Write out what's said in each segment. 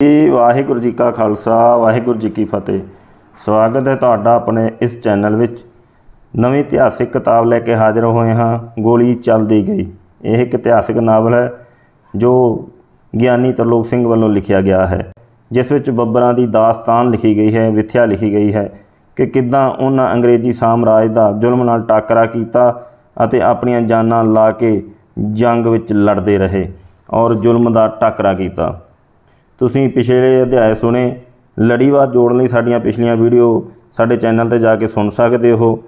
ਜੀ ਵਾਹਿਗੁਰੂ ਜੀ ਕਾ ਖਾਲਸਾ, ਵਾਹਿਗੁਰੂ ਜੀ ਕੀ ਫਤਿਹ। ਸਵਾਗਤ ਹੈ ਤੁਹਾਡਾ ਆਪਣੇ ਇਸ ਚੈਨਲ ਵਿੱਚ। ਨਵੀਂ ਇਤਿਹਾਸਿਕ ਕਿਤਾਬ ਲੈ ਕੇ ਹਾਜ਼ਰ ਹੋਏ ਹਾਂ, ਗੋਲੀ ਚੱਲਦੀ ਗਈ। ਇਹ ਇੱਕ ਇਤਿਹਾਸਿਕ ਨਾਵਲ ਹੈ, ਜੋ ਗਿਆਨੀ ਤਰਲੋਕ ਸਿੰਘ ਵੱਲੋਂ ਲਿਖਿਆ ਗਿਆ ਹੈ, ਜਿਸ ਵਿੱਚ ਬੱਬਰਾਂ ਦੀ ਦਾਸਤਾਨ ਲਿਖੀ ਗਈ ਹੈ, ਵਿਥਿਆ ਲਿਖੀ ਗਈ ਹੈ ਕਿ ਕਿੱਦਾਂ ਉਹਨਾਂ ਅੰਗਰੇਜ਼ੀ ਸਾਮਰਾਜ ਦਾ ਜ਼ੁਲਮ ਨਾਲ ਟਾਕਰਾ ਕੀਤਾ ਅਤੇ ਆਪਣੀਆਂ ਜਾਨਾਂ ਲਾ ਕੇ ਜੰਗ ਵਿੱਚ ਲੜਦੇ ਰਹੇ ਔਰ ਜ਼ੁਲਮ ਦਾ ਟਾਕਰਾ ਕੀਤਾ। ਤੁਸੀਂ ਪਿਛਲੇ ਅਧਿਆਏ ਸੁਣੇ, ਲੜੀਵਾਰ ਜੋੜਨ ਲਈ ਸਾਡੀਆਂ ਪਿਛਲੀਆਂ ਵੀਡੀਓ ਸਾਡੇ ਚੈਨਲ ਤੇ ਜਾ ਕੇ ਸੁਣ ਸਕਦੇ ਹੋ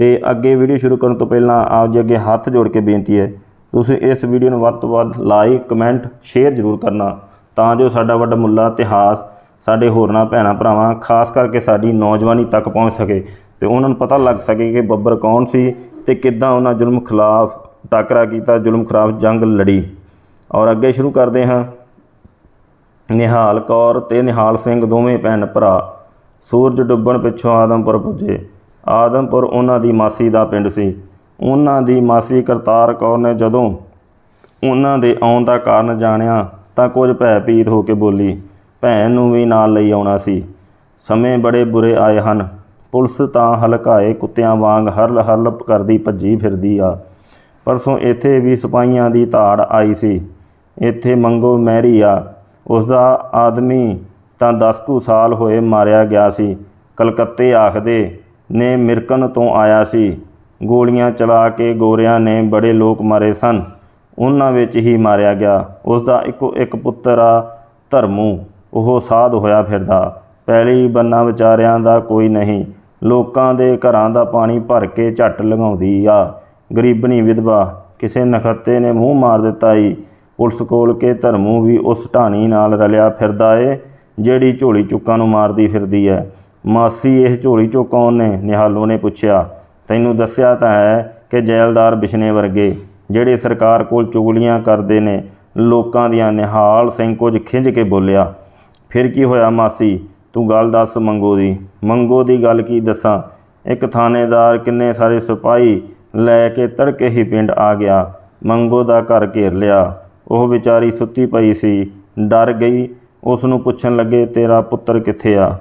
ਤੇ ਅੱਗੇ ਵੀਡੀਓ ਸ਼ੁਰੂ ਕਰਨ ਤੋਂ ਪਹਿਲਾਂ ਆਪ ਜੀ ਅੱਗੇ ਹੱਥ ਜੋੜ ਕੇ ਬੇਨਤੀ ਹੈ, ਤੁਸੀਂ ਇਸ ਵੀਡੀਓ ਨੂੰ ਵੱਧ ਤੋਂ ਵੱਧ ਲਾਈਕ ਕਮੈਂਟ ਸ਼ੇਅਰ ਜ਼ਰੂਰ ਕਰਨਾ ਤਾਂ ਜੋ ਸਾਡਾ ਵੱਡਾ ਮੁੱਲਾ ਇਤਿਹਾਸ, ਸਾਡੇ ਹੋਰਨਾਂ ਭੈਣਾਂ ਭਰਾਵਾਂ, ਖਾਸ ਕਰਕੇ ਸਾਡੀ ਨੌਜਵਾਨੀ ਤੱਕ ਪਹੁੰਚ ਸਕੇ ਤੇ ਉਹਨਾਂ ਨੂੰ ਪਤਾ ਲੱਗ ਸਕੇ ਕਿ ਬੱਬਰ ਕੌਣ ਸੀ ਤੇ ਕਿੱਦਾਂ ਉਹਨਾਂ ਜ਼ੁਲਮ ਖਿਲਾਫ ਟਾਕਰਾ ਕੀਤਾ, ਜ਼ੁਲਮ ਖਿਲਾਫ ਜੰਗ ਲੜੀ। ਔਰ ਅੱਗੇ ਸ਼ੁਰੂ ਕਰਦੇ ਹਾਂ। ਨਿਹਾਲ ਕੌਰ ਤੇ ਨਿਹਾਲ ਸਿੰਘ ਦੋਵੇਂ ਭੈਣ ਭਰਾ। ਸੂਰਜ ਡੁੱਬਣ ਪਿੱਛੋਂ ਆਦਮਪੁਰ ਪੁੱਜੇ। ਆਦਮਪੁਰ ਉਹਨਾਂ ਦੀ ਮਾਸੀ ਦਾ ਪਿੰਡ ਸੀ। ਉਹਨਾਂ ਦੀ ਮਾਸੀ ਕਰਤਾਰ ਕੌਰ ਨੇ ਜਦੋਂ ਉਹਨਾਂ ਦੇ ਆਉਣ ਦਾ ਕਾਰਨ ਜਾਣਿਆ ਤਾਂ ਕੁਝ ਭੈ ਭੀਤ ਹੋ ਕੇ ਬੋਲੀ, ਭੈਣ ਨੂੰ ਵੀ ਨਾਲ ਲਈ ਆਉਣਾ ਸੀ। ਸਮੇਂ ਬੜੇ ਬੁਰੇ ਆਏ ਹਨ। ਪੁਲਿਸ ਤਾਂ ਹਲਕਾਏ ਕੁੱਤਿਆਂ ਵਾਂਗ ਹਰਲ ਹਰਲ ਕਰਦੀ ਭੱਜੀ ਫਿਰਦੀ ਆ। ਪਰਸੋਂ ਇੱਥੇ ਵੀ ਸਿਪਾਹੀਆਂ ਦੀ ਧਾੜ ਆਈ ਸੀ। ਇੱਥੇ ਮੰਗੋ ਮਹਿਰੀ ਆ। ਉਸ ਦਾ ਆਦਮੀ ਤਾਂ 10 ਕੁ ਸਾਲ ਹੋਏ ਮਾਰਿਆ ਗਿਆ ਸੀ। ਕਲਕੱਤੇ ਆਖਦੇ, ਨੇ ਮਿਰਕਨ ਤੋਂ ਆਇਆ ਸੀ। ਗੋਲੀਆਂ ਚਲਾ ਕੇ ਗੋਰਿਆਂ ਨੇ ਬੜੇ ਲੋਕ ਮਾਰੇ ਸਨ। ਉਹਨਾਂ ਵਿੱਚ ਹੀ ਮਾਰਿਆ ਗਿਆ। ਉਸ ਦਾ ਇੱਕੋ ਇੱਕ ਪੁੱਤਰ ਆ, ਧਰਮੂ। ਉਹ ਸਾਧ ਹੋਇਆ ਫਿਰਦਾ। ਪਹਿਲੀ ਬੰਨਾ ਵਿਚਾਰਿਆਂ ਦਾ ਕੋਈ ਨਹੀਂ। ਲੋਕਾਂ ਦੇ ਘਰਾਂ ਦਾ ਪਾਣੀ ਭਰ ਕੇ ਝੱਟ ਲਗਾਉਂਦੀ ਆ। ਗਰੀਬਣੀ ਵਿਧਵਾ ਕਿਸੇ ਨਖੱਤੇ ਨੇ ਮੂੰਹ ਮਾਰ ਦਿੱਤਾ ਈ। ਪੁਲਿਸ ਕੋਲ ਕੇ ਧਰਮੂ ਵੀ ਉਸ ਢਾਣੀ ਨਾਲ ਰਲਿਆ ਫਿਰਦਾ ਏ, ਜਿਹੜੀ ਝੋਲੀ ਚੁੱਕਾਂ ਨੂੰ ਮਾਰਦੀ ਫਿਰਦੀ ਐ ਮਾਸੀ ਇਹ ਝੋਲੀ ਚੁੱਕ ਕੌਣ ਨੇ? ਨਿਹਾਲੋ ਨੇ ਪੁੱਛਿਆ। ਤੈਨੂੰ ਦੱਸਿਆ ਤਾਂ ਹੈ ਕਿ ਜੈਲਦਾਰ ਬਿਸ਼ਨੇ ਵਰਗੇ, ਜਿਹੜੇ ਸਰਕਾਰ ਕੋਲ ਚੁਗਲੀਆਂ ਕਰਦੇ ਨੇ, ਲੋਕਾਂ ਦੀਆਂ ਨਿਹਾਲ ਸਿੰਘ ਕੁਝ ਖਿੰਝ ਕੇ ਬੋਲਿਆ। ਫਿਰ ਕੀ ਹੋਇਆ ਮਾਸੀ? ਤੂੰ ਗੱਲ ਦੱਸ ਮੰਗੋ ਦੀ। ਮੰਗੋ ਦੀ ਗੱਲ ਕੀ ਦੱਸਾਂ? ਇੱਕ ਥਾਣੇਦਾਰ ਕਿੰਨੇ ਸਾਰੇ ਸਿਪਾਹੀ ਲੈ ਕੇ ਤੜਕੇ ਹੀ ਪਿੰਡ ਆ ਗਿਆ। ਮੰਗੋ ਦਾ ਘਰ ਘੇਰ ਲਿਆ। ਉਹ ਵਿਚਾਰੀ ਸੁੱਤੀ ਪਈ ਸੀ। ਡਰ ਗਈ। ਉਸ ਨੂੰ ਪੁੱਛਣ ਲੱਗੇ, ਤੇਰਾ ਪੁੱਤਰ ਕਿੱਥੇ ਆ?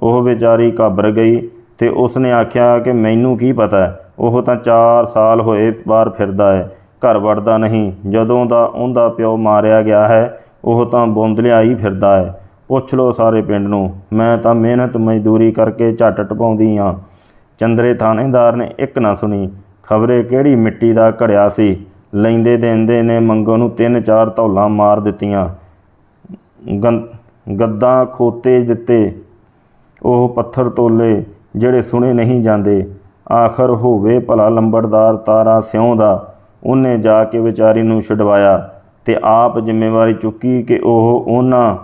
ਉਹ ਵਿਚਾਰੀ ਘਾਬਰ ਗਈ ਤੇ ਉਸ ਨੇ ਆਖਿਆ ਕਿ, ਮੈਨੂੰ ਕੀ ਪਤਾ ਉਹ ਤਾਂ 4 ਸਾਲ ਹੋਏ ਬਾਹਰ ਫਿਰਦਾ ਹੈ। ਘਰ ਵੜਦਾ ਨਹੀਂ। ਜਦੋਂ ਦਾ ਉਹਦਾ ਪਿਓ ਮਾਰਿਆ ਗਿਆ ਹੈ, ਉਹ ਤਾਂ ਬੋਂਦਲਿਆ ਹੀ ਫਿਰਦਾ ਹੈ। ਪੁੱਛ ਲਓ ਸਾਰੇ ਪਿੰਡ ਨੂੰ, ਮੈਂ ਤਾਂ ਮਿਹਨਤ ਮਜ਼ਦੂਰੀ ਕਰਕੇ ਝੱਟ ਟਪਾਉਂਦੀ ਆ ਚੰਦਰੇ ਥਾਣੇਦਾਰ ਨੇ ਇੱਕ ਨਾ ਸੁਣੀ। ਖਬਰੇ ਕਿਹੜੀ ਮਿੱਟੀ ਦਾ ਘੜਿਆ ਸੀ? ਲੈਂਦੇ ਦੇਂਦੇ ਨੇ ਮੰਗੋ ਨੂੰ ਤਿੰਨ ਚਾਰ ਧੌਲਾਂ ਮਾਰ ਦਿੱਤੀਆਂ। ਗੰ- ਗੱਦਾਂ ਖੋਤੇ ਦਿੱਤੇ। ਉਹ ਪੱਥਰ ਤੋਲੇ ਜਿਹੜੇ ਸੁਣੇ ਨਹੀਂ ਜਾਂਦੇ। ਆਖਰ ਹੋਵੇ ਭਲਾ ਲੰਬੜਦਾਰ ਤਾਰਾ ਸਿਉਂ ਦਾ, ਉਹਨੇ ਜਾ ਕੇ ਵਿਚਾਰੀ ਨੂੰ ਛਡਵਾਇਆ ਤੇ ਆਪ ਜ਼ਿੰਮੇਵਾਰੀ ਚੁੱਕੀ ਕਿ ਉਹ ਉਹਨਾਂ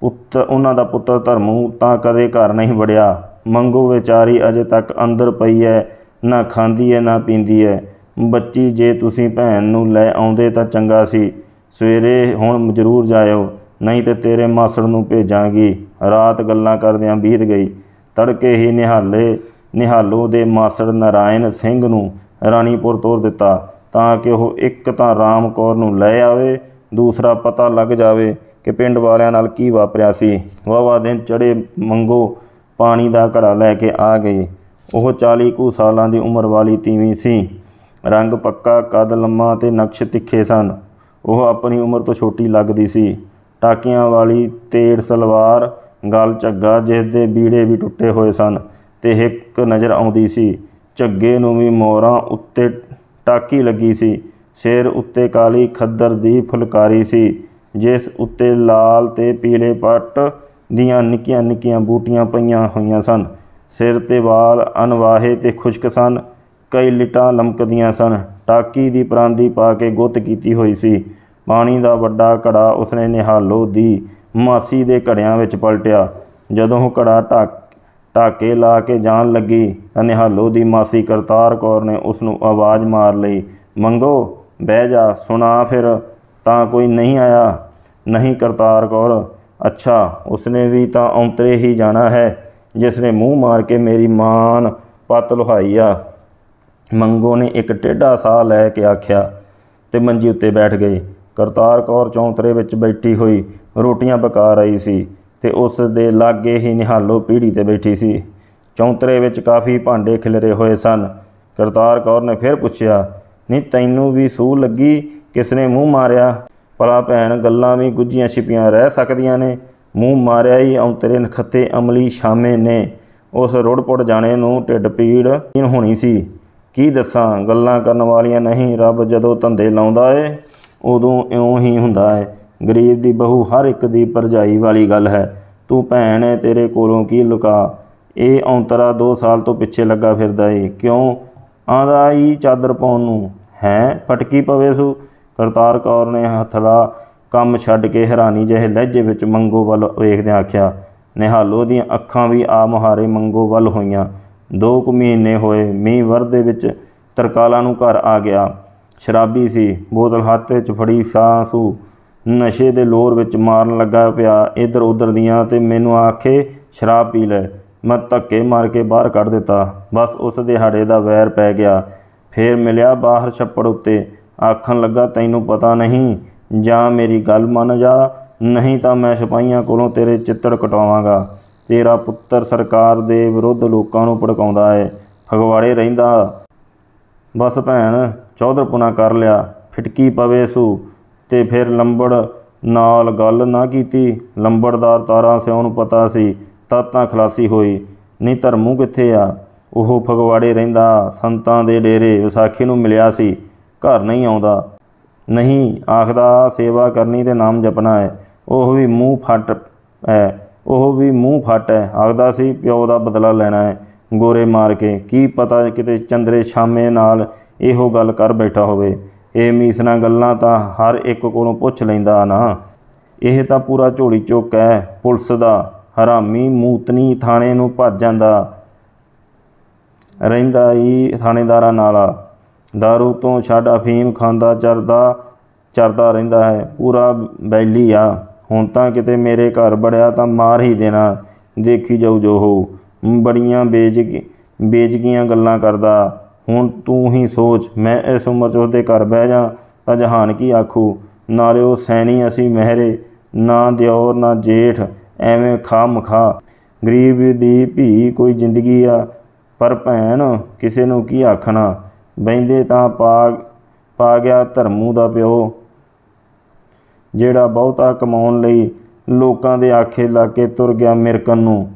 ਪੁੱਤ, ਉਹਨਾਂ ਦਾ ਪੁੱਤਰ ਧਰਮੂ ਤਾਂ ਕਦੇ ਘਰ ਨਹੀਂ ਵੜਿਆ। ਮੰਗੋ ਵਿਚਾਰੀ ਅਜੇ ਤੱਕ ਅੰਦਰ ਪਈ ਹੈ ਨਾ ਖਾਂਦੀ ਹੈ ਨਾ ਪੀਂਦੀ ਹੈ ਬੱਚੀ, ਜੇ ਤੁਸੀਂ ਭੈਣ ਨੂੰ ਲੈ ਆਉਂਦੇ ਤਾਂ ਚੰਗਾ ਸੀ। ਸਵੇਰੇ ਹੁਣ ਜ਼ਰੂਰ ਜਾਇਓ, ਨਹੀਂ ਤੇ ਤੇਰੇ ਮਾਸੜ ਨੂੰ ਭੇਜਾਂਗੀ। ਰਾਤ ਗੱਲਾਂ ਕਰਦਿਆਂ ਬੀਤ ਗਈ। ਤੜਕੇ ਹੀ ਨਿਹਾਲੇ, ਨਿਹਾਲੋ ਦੇ ਮਾਸੜ ਨਾਰਾਇਣ ਸਿੰਘ ਨੂੰ ਰਾਣੀਪੁਰ ਤੋਰ ਦਿੱਤਾ, ਤਾਂ ਕਿ ਉਹ ਇੱਕ ਤਾਂ ਰਾਮ ਕੌਰ ਨੂੰ ਲੈ ਆਵੇ, ਦੂਸਰਾ ਪਤਾ ਲੱਗ ਜਾਵੇ ਕਿ ਪਿੰਡ ਵਾਲਿਆਂ ਨਾਲ ਕੀ ਵਾਪਰਿਆ ਸੀ। ਵਾਵਾ ਦਿਨ ਚੜੇ ਮੰਗੋ ਪਾਣੀ ਦਾ ਘੜਾ ਲੈ ਕੇ ਆ ਗਏ। ਉਹ 40 ਕੁ ਸਾਲਾਂ ਦੀ ਉਮਰ ਵਾਲੀ ਤੀਵੀਂ ਸੀ। ਰੰਗ ਪੱਕਾ, ਕੱਦ ਲੰਮਾ ਤੇ ਨਕਸ਼ ਤਿੱਖੇ ਸਨ। ਉਹ ਆਪਣੀ ਉਮਰ ਤੋਂ ਛੋਟੀ ਲੱਗਦੀ ਸੀ। ਟਾਕੀਆਂ ਵਾਲੀ ਤੇੜ ਸਲਵਾਰ, ਗਲ ਝੱਗਾ ਜਿਸ ਦੇ ਬੀੜੇ ਵੀ ਟੁੱਟੇ ਹੋਏ ਸਨ ਤੇ ਹਿੱਕ ਨਜ਼ਰ ਆਉਂਦੀ ਸੀ। ਝੱਗੇ ਨੂੰ ਵੀ ਮੋਰਾਂ ਉੱਤੇ ਟਾਕੀ ਲੱਗੀ ਸੀ। ਸਿਰ ਉੱਤੇ ਕਾਲੀ ਖੱਦਰ ਦੀ ਫੁਲਕਾਰੀ ਸੀ, ਜਿਸ ਉੱਤੇ ਲਾਲ ਤੇ ਪੀਲੇ ਪੱਟ ਦੀਆਂ ਨਿੱਕੀਆਂ ਨਿੱਕੀਆਂ ਬੂਟੀਆਂ ਪਈਆਂ ਹੋਈਆਂ ਸਨ। ਸਿਰ ਤੇ ਵਾਲ ਅਨਵਾਹੇ ਤੇ ਖੁਸ਼ਕ ਸਨ। ਕਈ ਲਿਟਾਂ ਲਮਕਦੀਆਂ ਸਨ। ਟਾਕੀ ਦੀ ਪਰਾਂਦੀ ਪਾ ਕੇ ਗੁੱਤ ਕੀਤੀ ਹੋਈ ਸੀ। ਪਾਣੀ ਦਾ ਵੱਡਾ ਘੜਾ ਉਸਨੇ ਨਿਹਾਲੋ ਦੀ ਮਾਸੀ ਦੇ ਘੜਿਆਂ ਵਿੱਚ ਪਲਟਿਆ। ਜਦੋਂ ਉਹ ਘੜਾ ਢੱਕ ਢਾਕੇ ਲਾ ਕੇ ਜਾਣ ਲੱਗੀ ਤਾਂ ਨਿਹਾਲੋ ਦੀ ਮਾਸੀ ਕਰਤਾਰ ਕੌਰ ਨੇ ਉਸ ਨੂੰ ਆਵਾਜ਼ ਮਾਰ ਲਈ, ਮੰਗੋ, ਬਹਿ ਜਾ, ਸੁਣਾ ਫਿਰ, ਤਾਂ ਕੋਈ ਨਹੀਂ ਆਇਆ? ਨਹੀਂ ਕਰਤਾਰ ਕੌਰ। ਅੱਛਾ, ਉਸਨੇ ਵੀ ਤਾਂ ਔਂਤਰੇ ਹੀ ਜਾਣਾ ਹੈ ਜਿਸ ਨੇ ਮੂੰਹ ਮਾਰ ਕੇ ਮੇਰੀ ਮਾਨ ਪੱਤ ਲੁਹਾਈ ਆ। ਮੰਗੋ ਨੇ ਇੱਕ ਟੇਢਾ ਸਾਹ ਲੈ ਕੇ ਆਖਿਆ ਤੇ ਮੰਜੀ ਉੱਤੇ ਬੈਠ ਗਈ ਕਰਤਾਰ ਕੌਰ ਚੌਂਤਰੇ ਵਿੱਚ ਬੈਠੀ ਹੋਈ ਰੋਟੀਆਂ ਪਕਾ ਰਹੀ ਸੀ ਤੇ ਉਸ ਦੇ ਲਾਗੇ ਹੀ ਨਿਹਾਲੋ ਪੀੜੀ ਤੇ ਬੈਠੀ ਸੀ। ਚੌਂਤਰੇ ਵਿੱਚ ਕਾਫੀ ਭਾਂਡੇ ਖਿਲਰੇ ਹੋਏ ਸਨ। ਕਰਤਾਰ ਕੌਰ ਨੇ ਫਿਰ ਪੁੱਛਿਆ ਨਹੀਂ ਤੈਨੂੰ ਵੀ ਸੂਹ ਲੱਗੀ? ਕਿਸ ਨੇ ਮੂੰਹ ਮਾਰਿਆ? ਭਲਾ ਭੈਣ, ਗੱਲਾਂ ਵੀ ਗੁੱਝੀਆਂ ਛਿਪੀਆਂ ਰਹਿ ਸਕਦੀਆਂ ਨੇ। ਮੂੰਹ ਮਾਰਿਆ ਹੀ ਔਂਤਰੇ ਨਖੱਤੇ ਅਮਲੀ ਸ਼ਾਮੇ ਨੇ। ਉਸ ਰੁੜਪੁੜ ਜਾਣੇ ਨੂੰ ਢਿੱਡ ਪੀੜ ਕਿਨ ਹੋਣੀ ਸੀ। ਕੀ ਦੱਸਾਂ? ਗੱਲਾਂ ਕਰਨ ਵਾਲੀਆਂ ਨਹੀਂ, ਰੱਬ ਜਦੋਂ ਧੰਦੇ ਲਾਉਂਦਾ ਏ, ਉਦੋਂ ਇਉਂ ਹੀ ਹੁੰਦਾ ਏ। ਗਰੀਬ ਦੀ ਬਹੂ ਹਰ ਇੱਕ ਦੀ ਭਰਜਾਈ ਵਾਲੀ ਗੱਲ ਹੈ। ਤੂੰ ਭੈਣ ਏ, ਤੇਰੇ ਕੋਲੋਂ ਕੀ ਲੁਕਾ? ਇਹ ਔਂਤਰਾ 2 ਸਾਲ ਤੋਂ ਪਿੱਛੇ ਲੱਗਾ ਫਿਰਦਾ ਏ। ਕਿਉਂ? ਆਂਦਾ ਈ ਚਾਦਰ ਪਾਉਣ ਨੂੰ। ਹੈ? ਫਟਕੀ ਪਵੇ ਸੂ? ਕਰਤਾਰ ਕੌਰ ਨੇ ਹੱਥਲਾ ਕੰਮ ਛੱਡ ਕੇ ਹੈਰਾਨੀ ਜਿਹੇ ਲਹਿਜੇ ਵਿੱਚ ਮੰਗੋ ਵੱਲ ਵੇਖਦਿਆਂ ਆਖਿਆ, ਨਿਹਾਲੋ ਦੀਆਂ ਅੱਖਾਂ ਵੀ ਆ ਮੁਹਾਰੇ ਮੰਗੋ ਵੱਲ ਹੋਈਆਂ। ਦੋ ਕੁ ਮਹੀਨੇ ਹੋਏ ਮੀਂਹ ਵਰਦੇ ਵਿੱਚ ਤਰਕਾਲਾਂ ਨੂੰ ਘਰ ਆ ਗਿਆ। ਸ਼ਰਾਬੀ ਸੀ। ਬੋਤਲ ਹੱਥ ਵਿੱਚ ਫੜੀ ਸਾਹ ਸੂ ਨਸ਼ੇ ਦੇ ਲੋਰ ਵਿੱਚ ਮਾਰਨ ਲੱਗਾ ਪਿਆ ਇੱਧਰ ਉੱਧਰ ਦੀਆਂ ਤੇ ਮੈਨੂੰ ਆਖੇ, ਸ਼ਰਾਬ ਪੀ ਲੈ। ਮੈਂ ਧੱਕੇ ਮਾਰ ਕੇ ਬਾਹਰ ਕੱਢ ਦਿੱਤਾ। ਬਸ ਉਸ ਦਿਹਾੜੇ ਦਾ ਵੈਰ ਪੈ ਗਿਆ। ਫੇਰ ਮਿਲਿਆ ਬਾਹਰ ਛੱਪੜ ਉੱਤੇ। ਆਖਣ ਲੱਗਾ, ਤੈਨੂੰ ਪਤਾ ਨਹੀਂ, ਜਾਂ ਮੇਰੀ ਗੱਲ ਮੰਨ ਜਾ, ਨਹੀਂ ਤਾਂ ਮੈਂ ਸਿਪਾਹੀਆਂ ਕੋਲੋਂ ਤੇਰੇ ਚਿੱਤੜ ਕਟਵਾਵਾਂਗਾ ਤੇਰਾ ਪੁੱਤਰ ਸਰਕਾਰ ਦੇ ਵਿਰੁੱਧ ਲੋਕਾਂ ਨੂੰ ਭੜਕਾਉਂਦਾ ਹੈ ਫਗਵਾੜੇ ਰਹਿੰਦਾ। ਬਸ ਭੈਣ ਚੌਧਰਪੁਣਾ ਕਰ ਲਿਆ, ਫਿਟਕੀ ਪਵੇ ਸੂ, ਤੇ ਫਿਰ ਲੰਬੜ ਨਾਲ ਗੱਲ ਨਾ ਕੀਤੀ। ਲੰਬੜਦਾਰ ਤਾਰਾਂ ਸਿਉਂ ਨੂੰ ਪਤਾ ਸੀ, ਤਾਂ ਤਾਂ ਖਲਾਸੀ ਹੋਈ। ਨਹੀਂ ਧਰਮੂ ਕਿੱਥੇ ਆ? ਉਹ ਫਗਵਾੜੇ ਰਹਿੰਦਾ, ਸੰਤਾਂ ਦੇ ਡੇਰੇ ਵਿਸਾਖੀ ਨੂੰ ਮਿਲਿਆ ਸੀ, ਘਰ ਨਹੀਂ ਆਉਂਦਾ। ਨਹੀਂ, ਆਖਦਾ, ਸੇਵਾ ਕਰਨੀ ਤੇ ਨਾਮ ਜਪਣਾ ਹੈ ਉਹ ਵੀ ਮੂੰਹ ਫੱਟ ਹੈ ਉਹ ਵੀ ਮੂੰਹ ਫੱਟ ਹੈ। ਆਖਦਾ ਸੀ, ਪਿਓ ਦਾ ਬਦਲਾ ਲੈਣਾ ਹੈ। ਗੋਰੇ ਮਾਰ ਕੇ, ਕੀ ਪਤਾ ਕਿਤੇ ਚੰਦਰੇ ਸ਼ਾਮੇ ਨਾਲ ਇਹੋ ਗੱਲ ਕਰ ਬੈਠਾ ਹੋਵੇ। ਇਹ ਮੀਸਣਾ ਗੱਲਾਂ ਤਾਂ ਹਰ ਇੱਕ ਕੋਲੋਂ ਪੁੱਛ ਲੈਂਦਾ ਨਾ। ਇਹ ਤਾਂ ਪੂਰਾ ਝੋਲੀ ਚੁੱਕ ਹੈ। ਪੁਲਿਸ ਦਾ ਹਰਾਮੀ ਮੂਤਨੀ ਥਾਣੇ ਨੂੰ ਭੱਜ ਜਾਂਦਾ। ਰਹਿੰਦਾ ਹੀ ਥਾਣੇਦਾਰਾਂ ਨਾਲ। दारू ਤੋਂ ਛੱਡ ਅਫੀਮ ਖਾਂਦਾ, ਚਰਦਾ ਚਰਦਾ ਰਹਿੰਦਾ ਹੈ। ਪੂਰਾ ਬੈਲੀ ਆ। ਹੁਣ ਤਾਂ ਕਿਤੇ ਮੇਰੇ ਘਰ ਬੜਿਆ ਤਾਂ ਮਾਰ ਹੀ ਦੇਣਾ। ਦੇਖੀ ਜਾਊ ਜੋ ਹੋ ਬੜੀਆਂ ਬੇਜਗੀ ਬੇਜਗੀਆਂ ਗੱਲਾਂ ਕਰਦਾ। ਹੁਣ ਤੂੰ ਹੀ ਸੋਚ, ਮੈਂ ਇਸ ਉਮਰ 'ਚ ਉਹਦੇ ਘਰ ਬਹਿ ਜਾ। ਤਾਂ ਜਹਾਨ ਕੀ ਆਖੂ? ਨਾਲੇ ਉਹ ਸੈਣੀ ਅਸੀਂ ਮਹਿਰੇ, ਨਾ ਦਿਓਰ, ਨਾ ਜੇਠ, ਐਵੇਂ ਖਾ ਮਖਾ। ਗਰੀਬ ਦੀ ਭੀ ਕੋਈ ਜ਼ਿੰਦਗੀ ਆ, ਪਰ ਭੈਣ ਕਿਸੇ ਨੂੰ ਕੀ ਆਖਣਾ? ਬੈਂਦੇ ਤਾਂ ਪਾ ਪਾ ਗਿਆ ਧਰਮੂ ਦਾ ਪਿਓ। ਜਿਹੜਾ ਬਹੁਤਾ ਕਮਾਉਣ ਲਈ ਲੋਕਾਂ ਦੇ ਆਖੇ ਲਾ ਕੇ ਤੁਰ ਗਿਆ ਮਿਰਕਨ ਨੂੰ।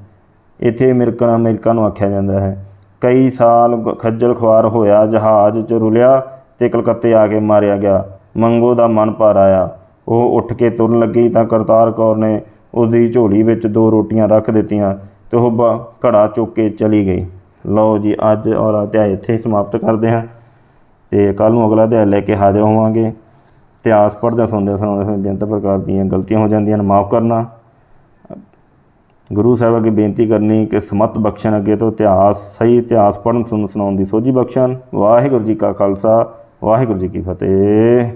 ਇੱਥੇ ਮਿਰਕਨ ਅਮਰੀਕਾ ਨੂੰ ਆਖਿਆ ਜਾਂਦਾ ਹੈ। ਕਈ ਸਾਲ ਖੱਜਲ ਖੁਆਰ ਹੋਇਆ, ਜਹਾਜ਼ 'ਚ ਰੁਲਿਆ ਤੇ ਕਲਕੱਤੇ ਆ ਕੇ ਮਾਰਿਆ ਗਿਆ। ਮੰਗੋ ਦਾ ਮਨ ਭਰ ਆਇਆ। ਉਹ ਉੱਠ ਕੇ ਤੁਰਨ ਲੱਗੀ ਤਾਂ ਕਰਤਾਰ ਕੌਰ ਨੇ ਉਹਦੀ ਝੋਲੀ ਵਿੱਚ ਦੋ ਰੋਟੀਆਂ ਰੱਖ ਦਿੱਤੀਆਂ ਤੇ ਉਹ ਬ- ਘੜਾ ਚੁੱਕ ਕੇ ਚਲੀ ਗਈ। ਲਓ ਜੀ, ਅੱਜ ਔਰ ਅਧਿਆਇ ਇੱਥੇ ਹੀ ਸਮਾਪਤ ਕਰਦੇ ਹਾਂ ਤੇ ਕੱਲ ਨੂੰ ਅਗਲਾ ਅਧਿਆਇ ਲੈ ਕੇ ਹਾਜ਼ਰ ਹੋਵਾਂਗੇ। ਇਤਿਹਾਸ ਪੜ੍ਹਦੇ ਸੁਣਦੇ ਸੁਣਾਉਂਦੇ ਸਮੇਂ ਬੇਅੰਤ ਪ੍ਰਕਾਰ ਦੀਆਂ ਗਲਤੀਆਂ ਹੋ ਜਾਂਦੀਆਂ ਨੇ, ਮਾਫ ਕਰਨਾ। ਗੁਰੂ ਸਾਹਿਬ ਅੱਗੇ ਬੇਨਤੀ ਕਰਨੀ ਕਿ ਸਮਤ ਬਖਸ਼ਣ ਅੱਗੇ ਤੋਂ ਇਤਿਹਾਸ, ਸਹੀ ਇਤਿਹਾਸ ਪੜ੍ਹਨ, ਸੁਣਨ, ਸੁਣਾਉਣ ਦੀ ਸੋਝੀ ਬਖਸ਼ਣ। ਵਾਹਿਗੁਰੂ ਜੀ ਕਾ ਖਾਲਸਾ, ਵਾਹਿਗੁਰੂ ਜੀ ਕੀ ਫਤਿਹ।